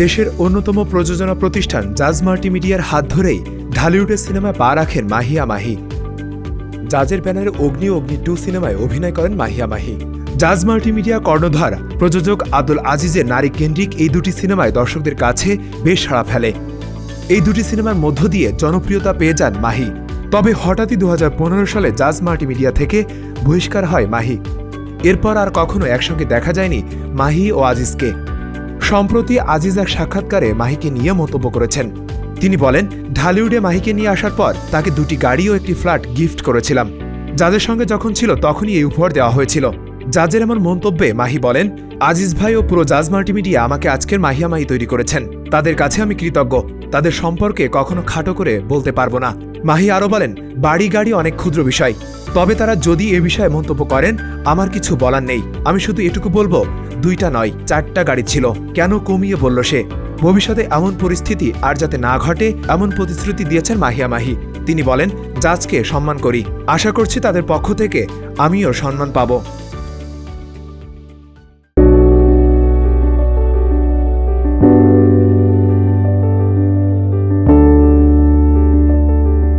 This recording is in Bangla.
দেশের অন্যতম প্রযোজনা প্রতিষ্ঠান জাজ মাল্টিমিডিয়ার হাত ধরেই ঢালিউডের সিনেমায় পা রাখেন মাহিয়া মাহি। জাজের ব্যানারে অগ্নি অগ্নি টু সিনেমায় অভিনয় করেন মাহিয়া মাহি। জাজ মাল্টিমিডিয়া কর্ণধার প্রযোজক আব্দুল আজিজের নারী কেন্দ্রিক এই দুটি সিনেমায় দর্শকদের কাছে বেশ সাড়া ফেলে। এই দুটি সিনেমার মধ্য দিয়ে জনপ্রিয়তা পেয়ে যান মাহি। তবে হঠাৎই দু হাজার পনেরো সালে জাজ মাল্টিমিডিয়া থেকে বহিষ্কার হয় মাহি। এরপর আর কখনো একসঙ্গে দেখা যায়নি মাহি ও আজিজকে। সম্প্রতি আজিজ এক সাক্ষাৎকারে মাহিকে নিয়ে মন্তব্য করেছেন। তিনি বলেন, ঢালিউডে মাহিকে নিয়ে আসার পর তাকে দুটি গাড়ি ও একটি ফ্ল্যাট গিফট করেছিলাম। যাদের সঙ্গে যখন ছিল তখনই এই উপহার দেওয়া হয়েছিল। জাজের এমন মন্তব্যে মাহি বলেন, আজিজ ভাই ও পুরো জাজ মাল্টিমিডিয়া আমাকে আজকের মাহিয়া মাহি তৈরি করেছেন। তাদের কাছে আমি কৃতজ্ঞ। তাদের সম্পর্কে কখনো খাটো করে বলতে পারব না। মাহি আরও বলেন, বাড়ি গাড়ি অনেক ক্ষুদ্র বিষয়। তবে তারা যদি এ বিষয়ে মন্তব্য করেন, আমার কিছু বলার নেই। আমি শুধু এটুকু বলব, দুইটা নয়, চারটা গাড়ি ছিল। কেন কমিয়ে বলল সে? ভবিষ্যতে এমন পরিস্থিতি আর যাতে না ঘটে, এমন প্রতিশ্রুতি দিয়েছেন মাহিয়া মাহি। তিনি বলেন, জাজকে সম্মান করি। আশা করছি তাদের পক্ষ থেকে আমিও সম্মান পাবো।